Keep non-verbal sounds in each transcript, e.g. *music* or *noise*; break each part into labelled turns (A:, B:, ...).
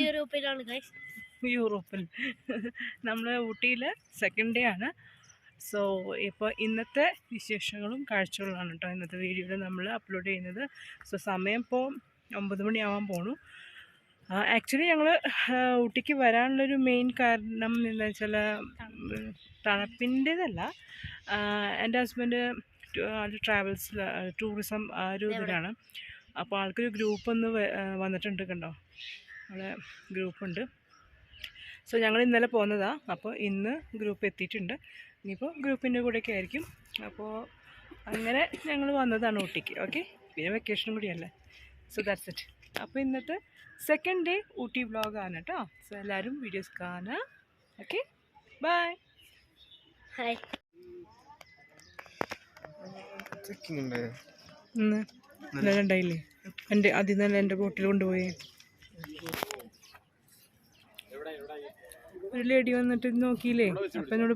A: യൂറോപ്പിലാണ്
B: യൂറോപ്പിൽ. *laughs* നമ്മൾ ഊട്ടിയിൽ സെക്കൻഡ് ഡേ ആണ്. സോ ഇപ്പോൾ ഇന്നത്തെ വിശേഷങ്ങളും കാഴ്ചകളാണ് കേട്ടോ ഇന്നത്തെ വീഡിയോയിൽ നമ്മൾ അപ്ലോഡ് ചെയ്യുന്നത്. സോ സമയം ഇപ്പോൾ ഒമ്പത് മണിയാവാൻ പോണു. ആക്ച്വലി ഞങ്ങൾ ഊട്ടിക്ക് വരാനുള്ളൊരു മെയിൻ കാരണം എന്താ വെച്ചാൽ തണുപ്പിന്റേതല്ല. എന്റെ ഹസ്ബൻഡ് ട്രാവൽസ് ടൂറിസം ആ ഒരു ഇതിലാണ്. അപ്പോൾ ആൾക്കൊരു ഗ്രൂപ്പ് ഒന്ന് വന്നിട്ടുണ്ട് കണ്ടോ? അവിടെ ഗ്രൂപ്പുണ്ട്. സോ ഞങ്ങൾ ഇന്നലെ പോകുന്നതാണ് അപ്പോൾ ഇന്ന് ഗ്രൂപ്പ് എത്തിയിട്ടുണ്ട്. ഇനിയിപ്പോൾ ഗ്രൂപ്പിന്റെ കൂടെയൊക്കെ ആയിരിക്കും. അപ്പോൾ അങ്ങനെ ഞങ്ങൾ വന്നതാണ് ഊട്ടിക്ക്. ഓക്കെ പിന്നെ വെക്കേഷനും കൂടിയല്ലേ സോ ദാറ്റ്സ് ഇറ്റ് അപ്പോൾ ഇന്നത്തെ സെക്കൻഡ് ഡേ ഊട്ടി വ്ളോഗാണ് കേട്ടോ. സോ എല്ലാവരും വീഡിയോസ് കാണാം ഓക്കെ ബൈ
A: ഹായ്
B: ഇന്ന് ഇന്നലെ ഉണ്ടായില്ലേ? എന്റെ അതിൽ നിന്ന് എന്റെ ബോട്ടിൽ കൊണ്ടുപോയി. ഒരു ലേഡി വന്നിട്ട് നോക്കിയില്ലേ? അപ്പം എന്നോട്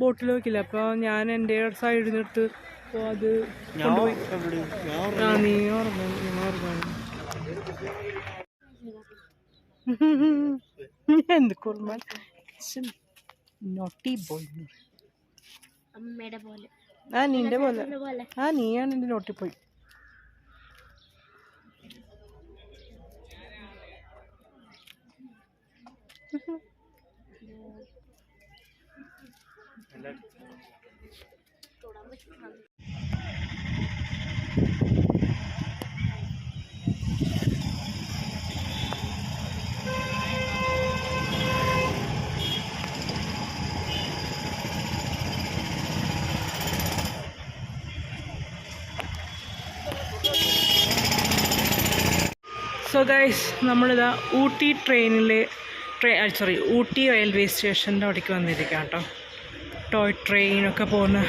B: ബോട്ടിൽ നോക്കില്ല അപ്പോൾ ഞാൻ എന്റെ സൈഡിൽ നിർത്ത് അപ്പോൾ അത് കൊണ്ടുപോയി. ആ നീ ഓർമ്മ *laughs* എന്ത് കുർമ്മ നോട്ടി ബോയ്
A: അമ്മയുടെ പോലെ.
B: ആ നിന്റെ പോലെ.
A: പോലെ.
B: ആ നീയാണ് എന്റെ നോട്ടി പോയി സോ ഗൈസ് നമ്മളിതാ ഊട്ടി ട്രെയിനിലെ ട്രെയിൻ സോറി ഊട്ടി റെയിൽവേ സ്റ്റേഷന്റെ അവിടേക്ക് വന്നിരിക്കാം കേട്ടോ ടോയ് ട്രെയിനൊക്കെ പോകുന്ന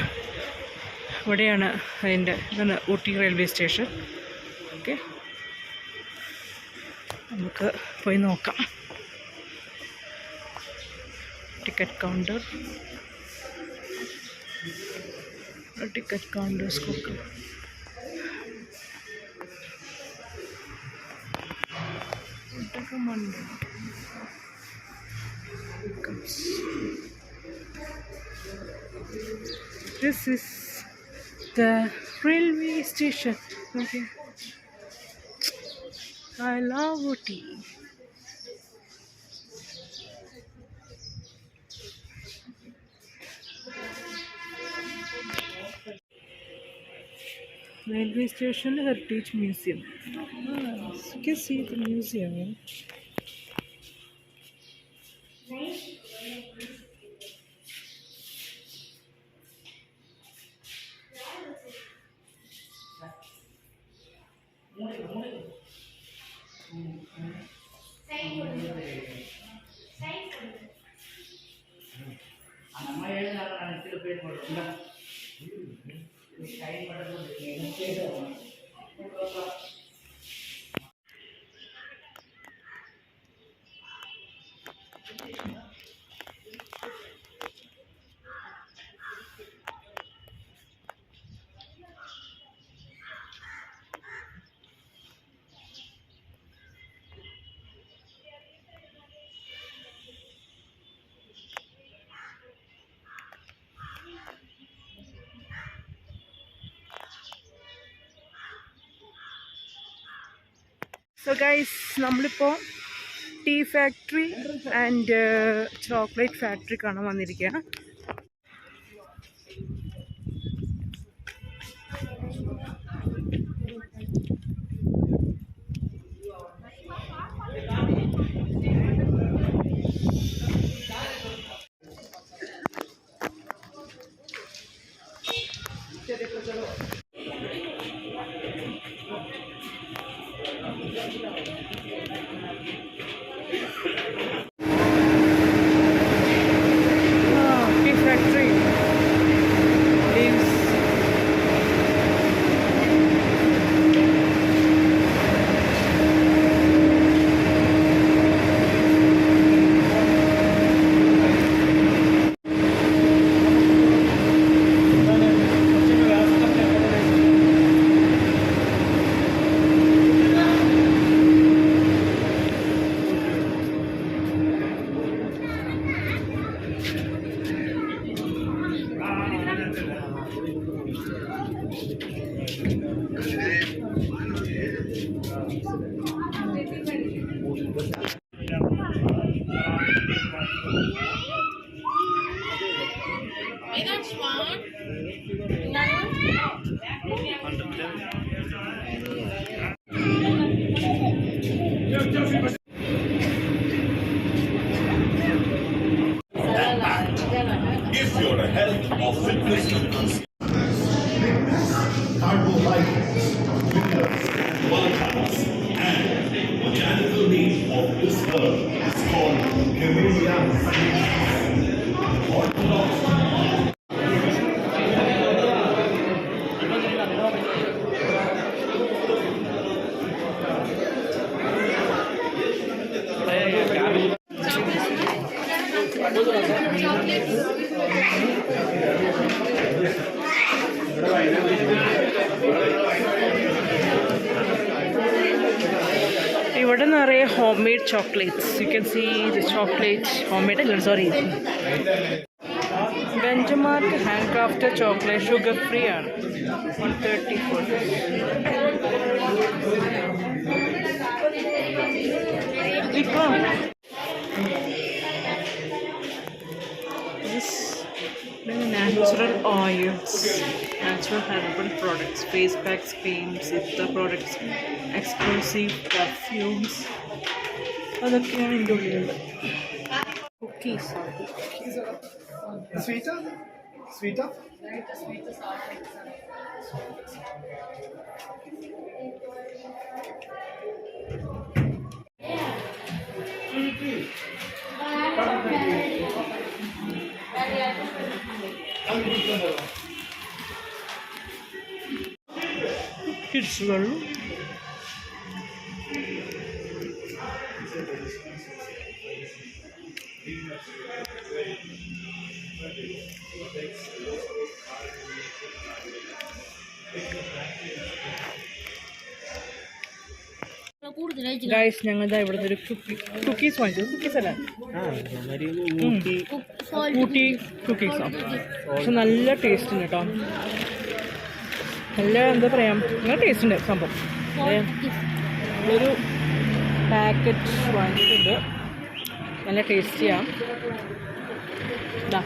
B: ഇവിടെയാണ് അതിന്റെ ഇതാണ് ഊട്ടി റെയിൽവേ സ്റ്റേഷൻ ഓക്കെ നമുക്ക് പോയി നോക്കാം. ടിക്കറ്റ് കൗണ്ടർ ടിക്കറ്റ് കൗണ്ടേഴ്സ് കൊടുക്കാം Monday. This is the railway station. Okay. I love Ooty. Railway Station Heritage Museum. Ah, you can see the museum. So guys നമ്മളിപ്പോൾ tea factory and chocolate factory കാണാൻ വന്നിരിക്കുക നിറയെ home made chocolates you can see the chocolate home made അല്ല sorry benchmark hand craft chocolate sugar free ആണ് one thirty four Vikram natural oils, natural herbal products, face packs, creams, ഇത്ര products, exclusive perfumes അതൊക്കെയാണ് എൻ്റെ ഉള്ളിലുള്ളത് cookies
C: Sweeter? Sweeter?
B: കിഡ്സുകൾ
A: കൂടുതലായിട്ട്
B: guys ഞങ്ങളുടെ ഇവിടുത്തെ ഒരു കുക്കി കുക്കീസ് വാങ്ങിച്ചു കുക്കീസ് അല്ല? ഊട്ടി കുക്കീസ് പക്ഷെ നല്ല ടേസ്റ്റ് ഉണ്ട് കേട്ടോ. നല്ല എന്താ പറയാ? നല്ല ടേസ്റ്റ് ഉണ്ട് സംഭവം. ഒരു പാക്കറ്റ് വാങ്ങിയിട്ടുണ്ട്. നല്ല ടേസ്റ്റിയാണ് ഇതാ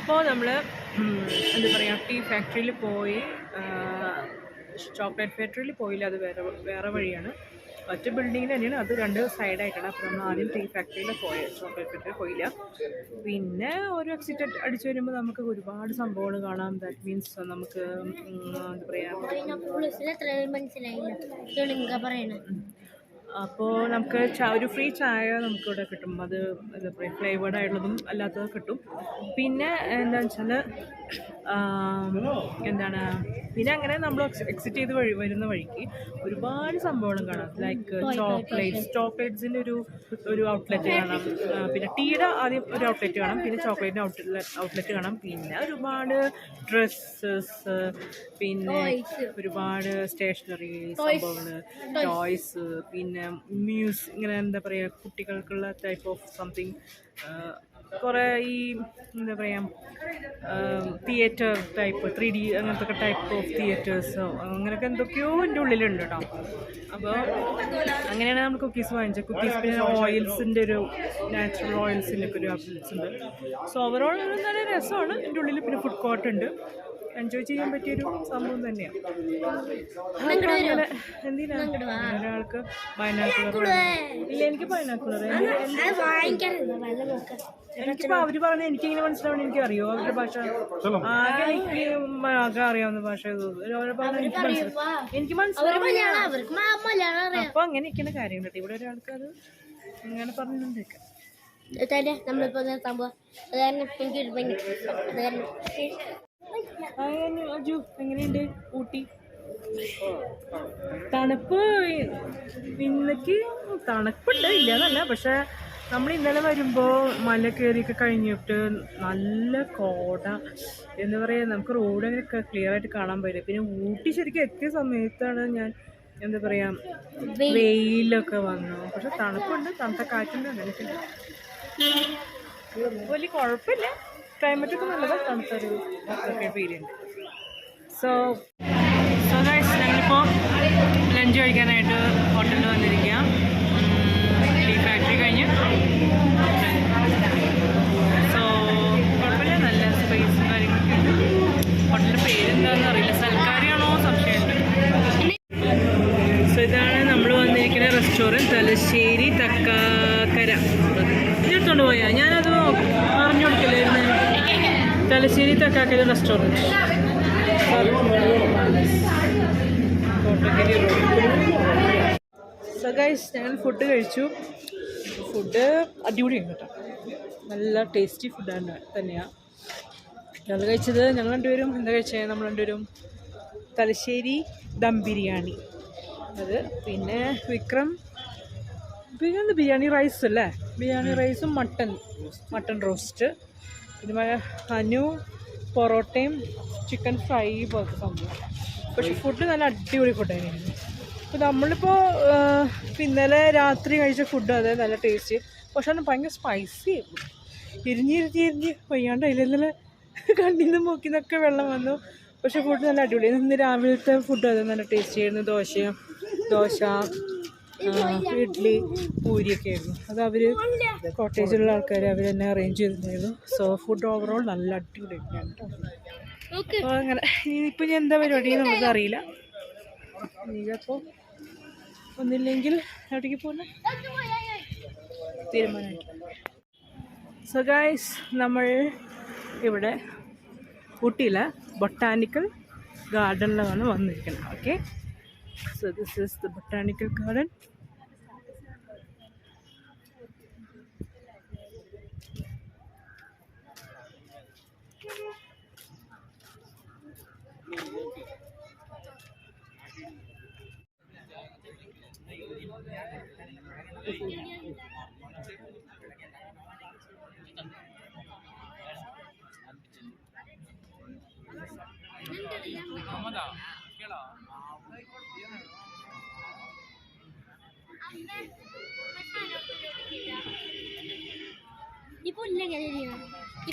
B: അപ്പോൾ നമ്മൾ എന്താ പറയുക ടീ ഫാക്ടറിയിൽ പോയി ചോക്ലേറ്റ് ഫാക്ടറിയിൽ പോയില്ല. അത് വേറെ വേറെ വഴിയാണ്. ഒറ്റ ബിൽഡിങ്ങിൽ തന്നെയാണ്. അത് രണ്ട് സൈഡായിട്ടാണ് അപ്പോൾ നമ്മൾ ആദ്യം ടീ ഫാക്ടറിയിൽ പോയത് ചോക്ലേറ്റ് ഫാക്ടറി പോയില്ല. പിന്നെ ഒരു എക്സിറ്റ് അടിച്ചു വരുമ്പോൾ നമുക്ക് ഒരുപാട് സംഭവങ്ങൾ കാണാം. ദാറ്റ് മീൻസ് നമുക്ക് എന്താ പറയുക
A: പറയണ.
B: അപ്പോൾ നമുക്ക് ഒരു ഫ്രീ ചായ നമുക്കിവിടെ കിട്ടും. അത് എന്താ പറയുക ഫ്ലേവേർഡ് ആയിട്ടുള്ളതും അല്ലാത്തതും കിട്ടും. പിന്നെ എന്താണെന്ന് വെച്ചാൽ എന്താണ് പിന്നെ അങ്ങനെ നമ്മൾ എക്സിറ്റ് ചെയ്ത് വഴി വരുന്ന വഴിക്ക് ഒരുപാട് സംഭവങ്ങളും കാണാം. ലൈക്ക് ചോക്ലേറ്റ്സ് ചോക്ലേറ്റ്സിന്റെ ഒരു ഒരു ഔട്ട്ലെറ്റ് കാണാം. പിന്നെ ടീയുടെ ആദ്യം ഒരു ഔട്ട്ലെറ്റ് കാണാം പിന്നെ ചോക്ലേറ്റിന്റെ ഔട്ട്ലെറ്റ് ഔട്ട്ലെറ്റ് കാണാം. പിന്നെ ഒരുപാട് ഡ്രസ്സസ് പിന്നെ ഒരുപാട് സ്റ്റേഷനറി സംഭവങ്ങൾ ടോയ്സ് പിന്നെ മ്യൂസ് ഇങ്ങനെ എന്താ പറയുക കുട്ടികൾക്കുള്ള ടൈപ്പ് ഓഫ് സംതിങ് കുറേ ഈ എന്താ പറയുക തിയേറ്റർ ടൈപ്പ് ത്രീ ഡി അങ്ങനത്തെ ടൈപ്പ് ഓഫ് തിയേറ്റേഴ്സോ അങ്ങനെയൊക്കെ എന്തൊക്കെയോ എന്റെ ഉള്ളിലുണ്ട് കേട്ടോ അപ്പോൾ അങ്ങനെയാണ് നമ്മൾ കുക്കീസ് വാങ്ങിച്ചത്. കുക്കീസ് പിന്നെ ഓയിൽസിന്റെ ഒരു നാച്ചുറൽ ഓയിൽസിന്റെ ഒക്കെ ഒരു ഔട്ട്ലെറ്റ്സ് ഉണ്ട്. സോ ഓവറോൾ നല്ല രസമാണ്. എന്റെ ഉള്ളിൽ പിന്നെ ഫുഡ് കോർട്ട് ഉണ്ട്. എൻജോയ് ചെയ്യാൻ പറ്റിയൊരു സംഭവം തന്നെയാണ്. അപ്പോൾ അങ്ങനെ എന്തിനാ? ഒരാൾക്ക് ബൈനാക്കുലർ ഇല്ല എനിക്ക് ബൈനാക്കുലർ
A: വാങ്ങിക്കാറില്ല വെള്ളം നോക്കാം.
B: എനിക്കിപ്പോ അവർ പറഞ്ഞ എനിക്കിങ്ങനെ മനസ്സിലാവണം എനിക്ക് അറിയോ അവരുടെ ഭാഷ ആകെ എനിക്ക് ആകെ അറിയാവുന്ന ഭാഷ ഇത്. അവർ പറഞ്ഞ എനിക്ക് മനസ്സിലാവും എനിക്ക് മനസ്സിലാവും
A: മലയാളം അവർക്ക് മ-
B: അപ്പൊ അങ്ങനെ ഇരിക്കുന്ന കാര്യം കേട്ടോ ഇവിടെ ഒരാൾക്ക് അത് അങ്ങനെ പറഞ്ഞിട്ടുണ്ടേക്കാം
A: തന്നെ നമ്മളിപ്പോ നിർത്താൻ പോവാ. അത് കാരണം എനിക്ക് ഒരു ഭയങ്കര അതായത് അത് കാരണം
B: അജു എങ്ങനെയുണ്ട്? ഊട്ടി? തണുപ്പ് ഇന്നക്ക് തണുപ്പുണ്ട് ഇല്ലാന്നല്ല. പക്ഷെ നമ്മൾ ഇന്നലെ വരുമ്പോൾ മല കയറിയൊക്കെ കഴിഞ്ഞിട്ട് നല്ല കോട. എന്ന് പറയുക നമുക്ക് റോഡ് അങ്ങനെ ക്ലിയർ ആയിട്ട് കാണാൻ പറ്റില്ല. പിന്നെ ഊട്ടി ശരിക്കും എത്തിയ സമയത്താണ് ഞാൻ എന്താ പറയാ. വെയിലൊക്കെ വന്നു. പക്ഷെ തണുപ്പുണ്ട് തണുത്ത കാറ്റുണ്ട് അങ്ങനെയൊക്കെ വലിയ കുഴപ്പമില്ല. ക്ലൈമറ്റ് നല്ലതാ തണുത്തൊരു ഒക്കെ ഫീൽ ഉണ്ട് സോ സോ ഗൈസ് ഞങ്ങളിപ്പോൾ ലഞ്ച് കഴിക്കാനായിട്ട് ഹോട്ടലിൽ വന്നിരിക്കുക ടീ ഫാക്ടറി കഴിഞ്ഞ്. സോ കുഴപ്പമില്ല നല്ല സ്പേസും കാര്യങ്ങളൊക്കെ ഉണ്ട്. ഹോട്ടലിന്റെ പേരെന്താണെന്ന് അറിയില്ല. സൽക്കാരിയാണോ സംശയമുണ്ട്? സോ ഇതാണ് നമ്മൾ വന്നിരിക്കുന്ന റെസ്റ്റോറന്റ് തലശ്ശേരി തക്കാക്കര. ഇതെടുത്തോണ്ട് പോയാ? ഞാനത് Thalassery Thakkakkara restaurant so guys ഞങ്ങൾ ഫുഡ് കഴിച്ചു. ഫുഡ് അടിപൊളിയാണ് കേട്ടോ. നല്ല ടേസ്റ്റി ഫുഡാണ് തന്നെയാണ് ഞങ്ങൾ കഴിച്ചത് ഞങ്ങൾ രണ്ടുപേരും എന്താ കഴിച്ചത് നമ്മൾ രണ്ടുപേരും തലശ്ശേരി ദം ബിരിയാണി. അത് പിന്നെ വിക്രം ബിരിയാണി ബിരിയാണി റൈസ് അല്ലേ? ബിരിയാണി റൈസും മട്ടൻ മട്ടൻ റോസ്റ്റ് മ- അനു പൊറോട്ടയും ചിക്കൻ ഫ്രൈ പോലത്തെ സംഭവം. പക്ഷെ ഫുഡ് നല്ല അടിപൊളി ഫുഡായിരുന്നു അപ്പോൾ നമ്മളിപ്പോൾ ഇന്നലെ രാത്രി കഴിച്ച ഫുഡ് അതെ നല്ല ടേസ്റ്റ് പക്ഷെ അത് ഭയങ്കര സ്പൈസി ആയിരുന്നു ഇരിഞ്ഞിരിഞ്ഞ് ഇരിഞ്ഞ് വയ്യാണ്ട് അതിൽ ഇന്നലെ കണ്ണിൽ നിന്ന് മൂക്കിൽ നിന്നൊക്കെ വെള്ളം വന്നു. പക്ഷെ ഫുഡ് നല്ല അടിപൊളിയായിരുന്നു ഇന്ന് രാവിലത്തെ ഫുഡ് അത് നല്ല ടേസ്റ്റ് ആയിരുന്നു. ദോശയും ദോശ ഇഡ്ഡലി പൂരിയൊക്കെ ആയിരുന്നു. അത് അവർ കോട്ടേജിലുള്ള ആൾക്കാർ അവർ തന്നെ അറേഞ്ച് ചെയ്തിട്ടുണ്ടായിരുന്നു സോ ഫുഡ് ഓവറോൾ നല്ല അടിപൊളിയായിരുന്നു കേട്ടോ. അപ്പോൾ അങ്ങനെ ഇപ്പം ഞാൻ എന്താ പരിപാടി നമുക്ക് അറിയില്ല. ഇനിയിപ്പോൾ ഒന്നില്ലെങ്കിൽ എവിടേക്ക് പോകുന്ന തീരുമാനമായി സോ ഗായ്സ് നമ്മൾ ഇവിടെ ഊട്ടിയിലെ ബൊട്ടാനിക്കൽ ഗാർഡനിലാണ് വന്നിരിക്കുന്നത്. Okay so this is the botanical garden
A: ഈ പുല്ല് എങ്ങനെയാ ഈ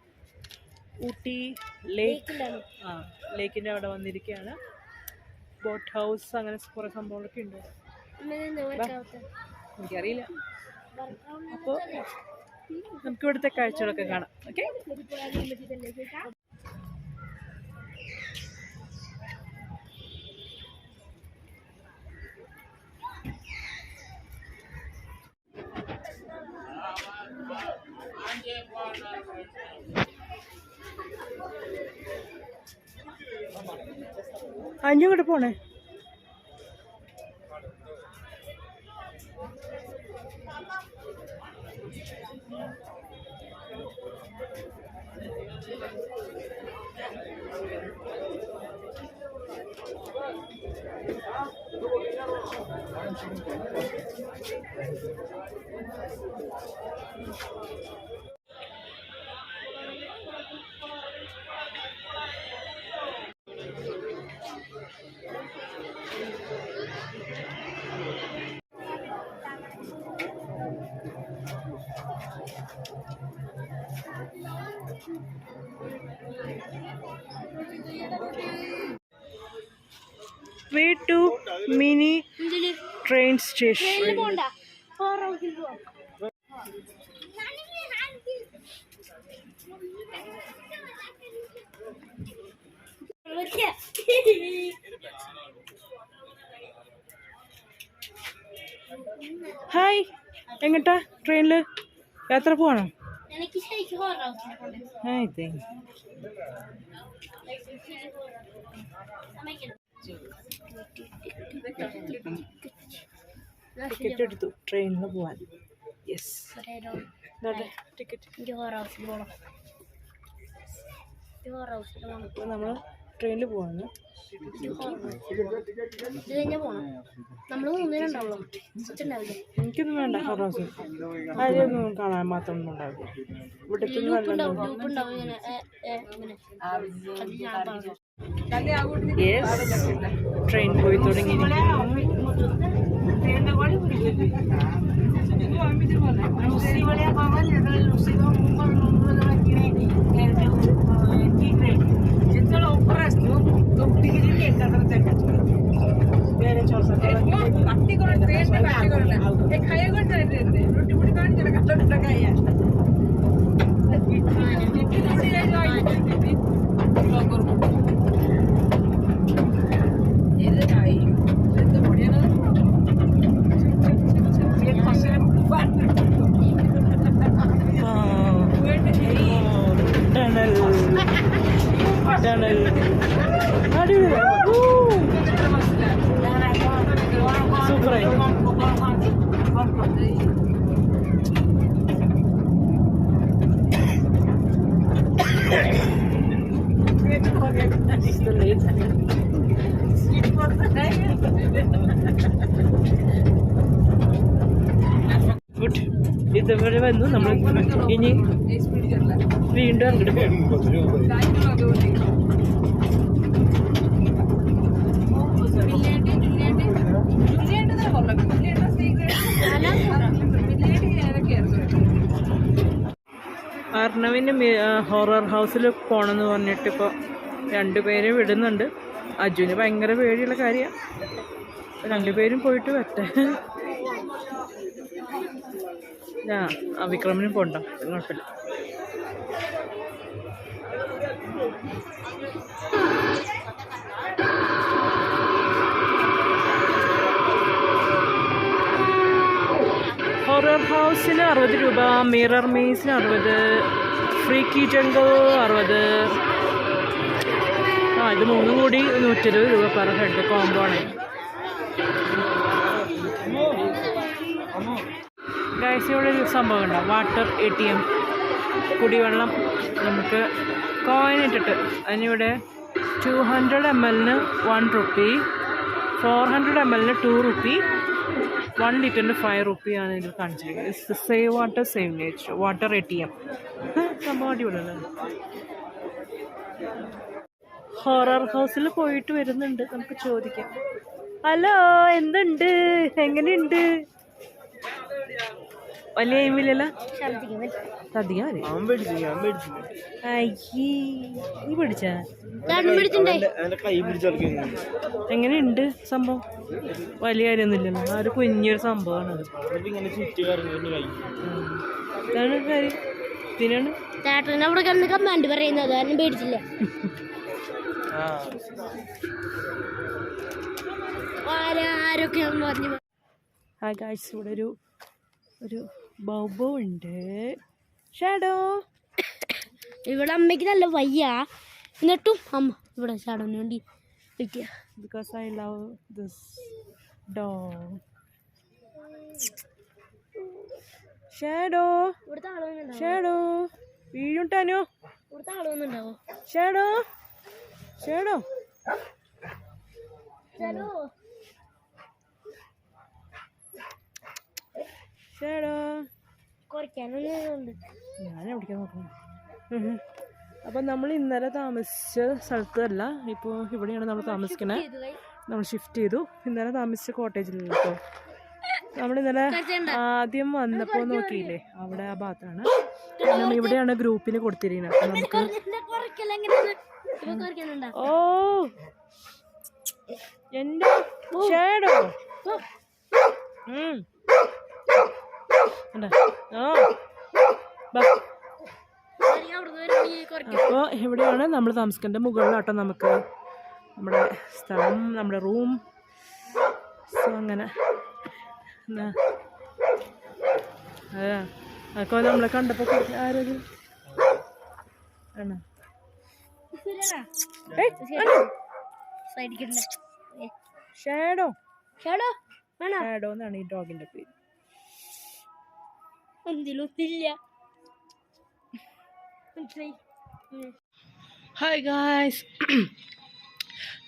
B: ഊട്ടി ലേക്ക് ആ ലേക്കിന്റെ അവിടെ വന്നിരിക്കുകയാണ് ബോട്ട് ഹൗസ് അങ്ങനെ കുറേ സംഭവങ്ങളൊക്കെ ഉണ്ട്. എനിക്കറിയില്ല. അപ്പോൾ നമുക്ക് ഇവിടുത്തെ കാഴ്ചകളൊക്കെ കാണാം. ഓക്കെ അഞ്ഞു കൂടെ പോണേ. Mini train station. ഹായ് എങ്ങട്ടാ? ട്രെയിനിൽ യാത്ര പോവാണോ?
A: എനിക്ക്
B: ടിക്കറ്റ് എടുത്തു. ട്രെയിനിൽ പോവാൻ. യെസ് ടിക്കറ്റ് നമ്മൾ ട്രെയിനിൽ പോവാണ്. എനിക്കൊന്നും വേണ്ട ഹൊറോസ് ആരെയൊന്നും കാണാൻ മാത്രം ഒന്നും ഉണ്ടാവില്ല. ഇവിടുത്തെ
A: ഗ്രൂപ്പ് ഉണ്ടാവും ഗ്രൂപ്പ് ഉണ്ടാവും ഇങ്ങനെ ഏ, ഏ, ഇങ്ങനെ അത് ഞാൻ പറഞ്ഞു
B: യെസ് ട്രെയിൻ പോയി തുടങ്ങിയിരിക്കുന്നു ടണൽ ടണൽ അടിപൊളി സൂപ്പറായി ഗുഡ് ഇതുവരെ വന്നു. നമ്മൾ ഇനി വീണ്ടും അങ്ങോട്ട് പോകും. അർണവിന് ഹൊറർ ഹൗസിൽ പോകണമെന്ന് പറഞ്ഞിട്ട് ഇപ്പോൾ രണ്ടുപേരെ വിടുന്നുണ്ട്. അജുവിന് ഭയങ്കര പേടിയുള്ള കാര്യമാണ് രണ്ടുപേരും പോയിട്ട് വരട്ടെ. ആ വിക്രമിനും പോണ്ട. കുഴപ്പമില്ല. ഹൊറർ ഹൗസിന് അറുപത് രൂപ മിറർ മീസിന് അറുപത് ഫ്രീക്കി ജംഗിൾ അറുപത്. ആ ഇത് മൂന്നും കൂടി നൂറ്റിരുപത് രൂപ പെർ ഹെഡ് കോംബോ ആണ്. ഗൈസ് ഇവിടെ ഒരു സംഭവം ഉണ്ടോ. വാട്ടർ എ ടി എം കുടിവെള്ളം നമുക്ക് കോയിൻ ഇട്ടിട്ട് അതിനിവിടെ ടു ഹൺഡ്രഡ് എം എല്ലിന് one rupee four hundred M എല്ലിന് ടു റുപ്പി വൺ ലിറ്ററിന് ഫൈവ് റുപ്പിയാണ് ഇതിൽ കാണിച്ചിരിക്കുന്നത് save water save nature water A T M സംഭവം അടിപൊളിയാണ് ഹൊറർ ഹൗസിൽ പോയിട്ട് വരുന്നുണ്ട്. നമുക്ക് ചോദിക്കാം. ഹലോ എന്തുണ്ട്? എങ്ങനെയുണ്ട്? വലിയ എയിമില്ലല്ലോ
A: ഛർദ്ദിക്കും
B: ശ്രദ്ധിക്കാൻ മതി അയ്യേ നീ പിടിച്ചാ?
A: ചേട്ടൻ പിടിച്ചിണ്ടേ
B: എങ്ങനെയുണ്ട് സംഭവം? വലിയ കാര്യമൊന്നുമില്ലല്ലോ. ആ ഒരു കുഞ്ഞൊരു സംഭവമാണ് ഇതാണ് കാര്യം. ഇതിനാണ്
A: ചേട്ടൻ അവിടെ കിടന്ന് പറയുന്നത്. കാരണം പേടിച്ചില്ല. ആരൊക്കെ പറഞ്ഞു.
B: ആ ഗായ്സ് ഇവിടെ ഒരു ഒരു ബൗബോ ഉണ്ട്. ഷാഡോ?
A: ഇവിടെ അമ്മയ്ക്ക് നല്ല വയ്യ. എന്നിട്ടും അമ്മ ഇവിടെ ഷാഡോന് വേണ്ടി
B: because I love this
A: dog shadow?
B: Shadow? വീഴുണ്ടാനോ
A: ഇവിടുത്തെ ആളൊന്നുണ്ടാവോ
B: ഷാഡോ? ഷാഡോ? ഷാഡോ?
A: കുറയ്ക്കാനൊന്നുണ്ട്
B: ഞാൻ എവിടേക്കാ നോക്കുന്നത് അപ്പം നമ്മൾ ഇന്നലെ താമസിച്ച സ്ഥലത്തല്ല ഇപ്പോൾ ഇവിടെയാണ് നമ്മൾ താമസിക്കുന്നത് നമ്മൾ ഷിഫ്റ്റ് ചെയ്തു. ഇന്നലെ താമസിച്ച കോട്ടേജിലുള്ള കേട്ടോ നമ്മൾ ഇന്നലെ ആദ്യം വന്നപ്പോൾ നോക്കിയില്ലേ അവിടെ ആ ഭാഗത്താണ്. കാരണം ഇവിടെയാണ് ഗ്രൂപ്പിന് കൊടുത്തിരിക്കുന്നത് അപ്പം നമുക്ക് ഓ. എന്റെ ഷേഡോ ഉം. അപ്പോൾ എവിടെയാണ് നമ്മൾ താമസിക്കേണ്ടത് മുകളിലാട്ടോ നമുക്ക് നമ്മുടെ സ്ഥലം നമ്മുടെ റൂം. സോ അങ്ങനെ. അതൊക്കെ നമ്മളെ കണ്ടപ്പോൾ ആരത്? ആണോ? ഷാഡോ.
A: ഷാഡോ? വേണോ
B: ഷാഡോ എന്നാണ് ഈ ഡോഗിന്റെ പേര്.
A: എന്തിലൊത്തില്ല മനസ്സിലായി.
B: ഹായ് ഗായ്സ്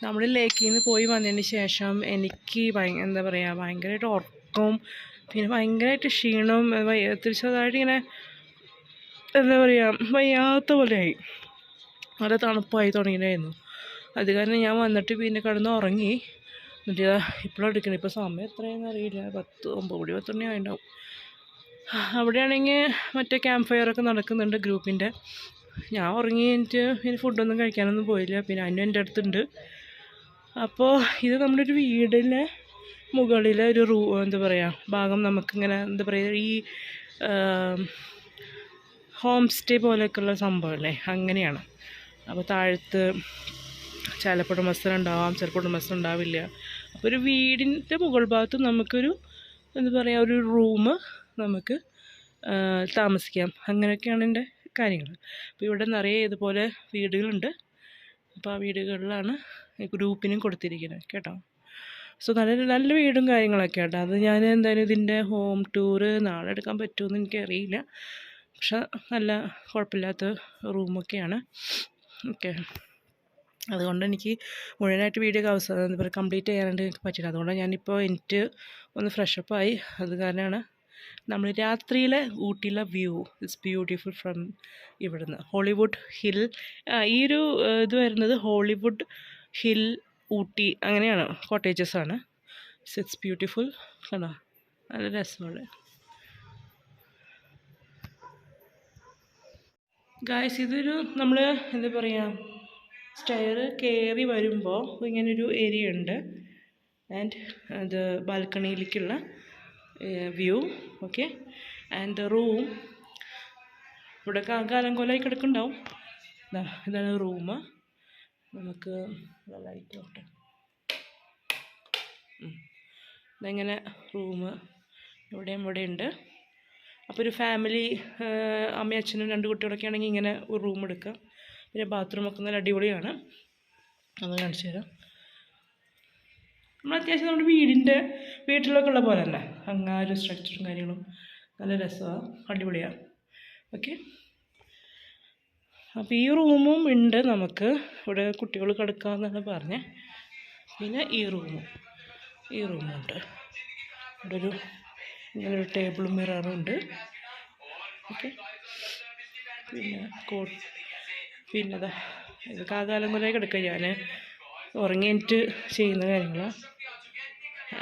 B: നമ്മൾ ലേക്കിൽ നിന്ന് പോയി വന്നതിന് ശേഷം എനിക്ക് എന്താ പറയുക ഭയങ്കരമായിട്ട് ഉറക്കവും പിന്നെ ഭയങ്കരമായിട്ട് ക്ഷീണവും തിരിച്ചതായിട്ട് ഇങ്ങനെ എന്താ പറയുക വയ്യാത്ത പോലെയായി. നല്ല തണുപ്പായി തുടങ്ങിയിട്ടുണ്ടായിരുന്നു. അത് കാരണം ഞാൻ വന്നിട്ട് പിന്നെ കിടന്ന് ഉറങ്ങി. എന്നിട്ട് ഇപ്പോഴും എടുക്കണം. ഇപ്പോൾ സമയം എത്രയാണെന്ന് അറിയില്ല. പത്ത് ഒമ്പത് മണി പത്തുമണി ആയിട്ടുണ്ടാവും. അവിടെയാണെങ്കിൽ മറ്റേ ക്യാമ്പ് ഫയറൊക്കെ നടക്കുന്നുണ്ട് ഗ്രൂപ്പിന്റെ. ഞാൻ ഉറങ്ങി എനിക്ക് ഇനി ഫുഡൊന്നും കഴിക്കാനൊന്നും പോയില്ല. പിന്നെ അന്നു എന്റെ അടുത്തുണ്ട്. അപ്പോൾ ഇത് നമ്മുടെ ഒരു വീടിന്റെ മുകളിലെ ഒരു റൂ എന്താ പറയുക ഭാഗം നമുക്കിങ്ങനെ എന്താ പറയുക ഈ ഹോം സ്റ്റേ പോലെയൊക്കെയുള്ള സംഭവമല്ലേ അങ്ങനെയാണ്. അപ്പോൾ താഴത്ത് ചിലപ്പോൾ ഉടമസ്ഥൻ ഉണ്ടാവാം ചിലപ്പോൾ ഉടമസ്ഥൻ ഉണ്ടാവില്ല. അപ്പോൾ ഒരു വീടിന്റെ മുകൾ ഭാഗത്ത് നമുക്കൊരു എന്താ പറയുക ഒരു റൂം നമുക്ക് താമസിക്കാം. അങ്ങനെയൊക്കെയാണ് എന്റെ കാര്യങ്ങൾ. അപ്പോൾ ഇവിടെ നിറയെ ഇതുപോലെ വീടുകളുണ്ട്. അപ്പോൾ ആ വീടുകളിലാണ് ഗ്രൂപ്പിനും കൊടുത്തിരിക്കുന്നത് കേട്ടോ. സോ നല്ല നല്ല വീടും കാര്യങ്ങളൊക്കെ കേട്ടോ അത് ഞാൻ എന്തായാലും ഇതിന്റെ ഹോം ടൂറ് നാളെ എടുക്കാൻ പറ്റുമെന്ന് എനിക്കറിയില്ല. പക്ഷെ നല്ല കുഴപ്പമില്ലാത്ത റൂമൊക്കെയാണ്. ഓക്കെ. അതുകൊണ്ട് എനിക്ക് മുഴുവനായിട്ട് വീഡിയോ അവസാനം കംപ്ലീറ്റ് ചെയ്യാനായിട്ട് എനിക്ക് പറ്റില്ല. അതുകൊണ്ട് ഞാനിപ്പോൾ എനിക്ക് ഒന്ന് ഫ്രഷപ്പായി. അത് കാരണമാണ് നമ്മൾ രാത്രിയിലെ ഊട്ടിയിലെ വ്യൂ ഇറ്റ്സ് ബ്യൂട്ടിഫുൾ ഫ്രം ഇവിടുന്ന്. ഹോളിവുഡ് ഹിൽ ഈ ഒരു ഇത് വരുന്നത് ഹോളിവുഡ് ഹിൽ ഊട്ടി അങ്ങനെയാണ് കോട്ടേജസ് ആണ്. ഇറ്റ്സ് ബ്യൂട്ടിഫുൾ കണ്ടോ? നല്ല രസമാണ്. ഗായ്സ് ഇതൊരു നമ്മൾ എന്താ പറയുക സ്റ്റെയർ കയറി വരുമ്പോൾ ഇങ്ങനൊരു ഏരിയ ഉണ്ട്. ആൻഡ് അത് ബാൽക്കണിയിലേക്കുള്ള view okay and the room ഇവിടെ കാ- കാലം കൊലായി കിടക്കുന്നുണ്ടാവും ഇതാണ് റൂം നമുക്ക് ലൈറ്റ് നോട്ടെ ഇതെങ്ങനെ റൂം ഇവിടെയും ഇവിടെ ഉണ്ട് അപ്പോൾ ഒരു ഫാമിലി അമ്മയും അച്ഛനും രണ്ട് കുട്ടികളൊക്കെ ആണെങ്കിൽ ഇങ്ങനെ ഒരു റൂം എടുക്കാം. പിന്നെ ബാത്റൂമൊക്കെ നല്ല അടിപൊളിയാണ്. അത് കാണിച്ചു തരാം. നമ്മൾ അത്യാവശ്യം നമ്മുടെ വീടിന്റെ വീട്ടിലൊക്കെ ഉള്ള പോലെ തന്നെ അങ്ങ് ഒരു സ്ട്രക്ചറും കാര്യങ്ങളും. നല്ല രസമാണ് അടിപൊളിയാണ് ഓക്കെ അപ്പോൾ ഈ റൂമും ഉണ്ട് നമുക്ക്. ഇവിടെ കുട്ടികൾ കിടക്കാമെന്നാണ് പറഞ്ഞത് പിന്നെ ഈ റൂമും ഈ റൂമുണ്ട് ഇവിടെ ഒരു ഇങ്ങനെ ഒരു ടേബിളും മിററും ഉണ്ട്. ഓക്കെ പിന്നെ കോട്ട് പിന്നെ അതാ ഇത് കാകാലം പോലെ കിടക്കുക ഞാൻ ഉറങ്ങിയിട്ട് ചെയ്യുന്ന കാര്യങ്ങളാണ്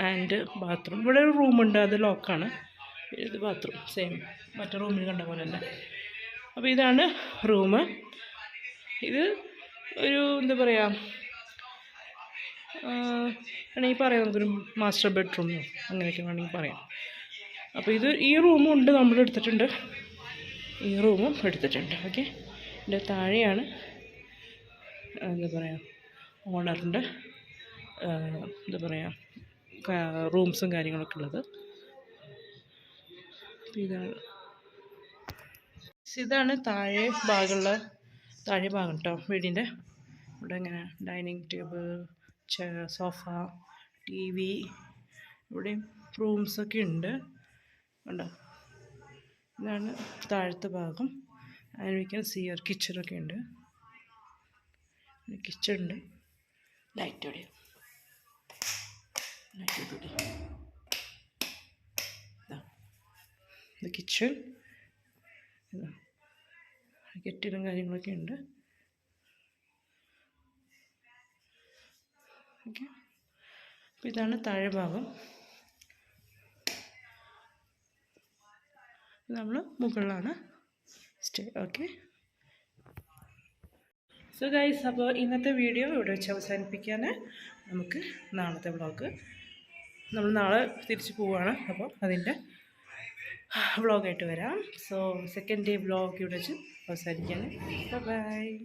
B: ആൻഡ് ബാത്റൂം. ഇവിടെ ഒരു റൂമുണ്ട് അത് ലോക്കാണ്. ഇത് ബാത്റൂം സെയിം മറ്റേ റൂമിൽ കണ്ട പോലെ തന്നെ. അപ്പോൾ ഇതാണ് റൂം ഇത് ഒരു എന്താ പറയുക വേണമെങ്കിൽ പറയാം നമുക്കൊരു മാസ്റ്റർ ബെഡ്റൂം അങ്ങനെയൊക്കെ വേണമെങ്കിൽ പറയാം. അപ്പോൾ ഇത് ഈ റൂമും ഉണ്ട് നമ്മൾ എടുത്തിട്ടുണ്ട്. ഈ റൂമും എടുത്തിട്ടുണ്ട് ഓക്കെ ഇതിന്റെ താഴെയാണ് എന്താ പറയുക ഓണറിന്റെ എന്താ പറയുക റൂംസും കാര്യങ്ങളൊക്കെ ഉള്ളത്. ഇതാണ്. ഇതാണ് താഴെ ഭാഗമുള്ള താഴെ ഭാഗം കേട്ടോ വീടിന്റെ ഇവിടെ ഇങ്ങനെ dining table sofa T V ഇവിടെയും റൂംസൊക്കെ ഉണ്ട്. കണ്ടോ? ഇതാണ് താഴത്തെ ഭാഗം. ആൻഡ് വയ്ക്കാൻ സിയർ കിച്ചണൊക്കെ ഉണ്ട്. കിച്ചൺ ഉണ്ട്. ലൈറ്റ് ഇവിടെ ലൈറ്റ് ഇവിടെ ഇത് കിച്ചൺ കെട്ടിടും കാര്യങ്ങളൊക്കെ ഉണ്ട്. ഓക്കെ. അപ്പോൾ ഇതാണ് താഴെഭാഗം നമ്മൾ മുകളിലാണ് സ്റ്റേ ഓക്കെ. സോ ഗൈസ് അപ്പോൾ ഇന്നത്തെ വീഡിയോ ഇവിടെ വെച്ച് അവസാനിപ്പിക്കാൻ നമുക്ക് നാളത്തെ വ്ളോഗ് നമ്മൾ നാളെ തിരിച്ച് പോവുകയാണ്. അപ്പോൾ അതിന്റെ വ്ളോഗായിട്ട് വരാം. സോ സെക്കൻഡ് ഡേ വ്ളോഗ് ഇവിടെ വെച്ച് അവസാനിക്കുകയാണ്. ബൈ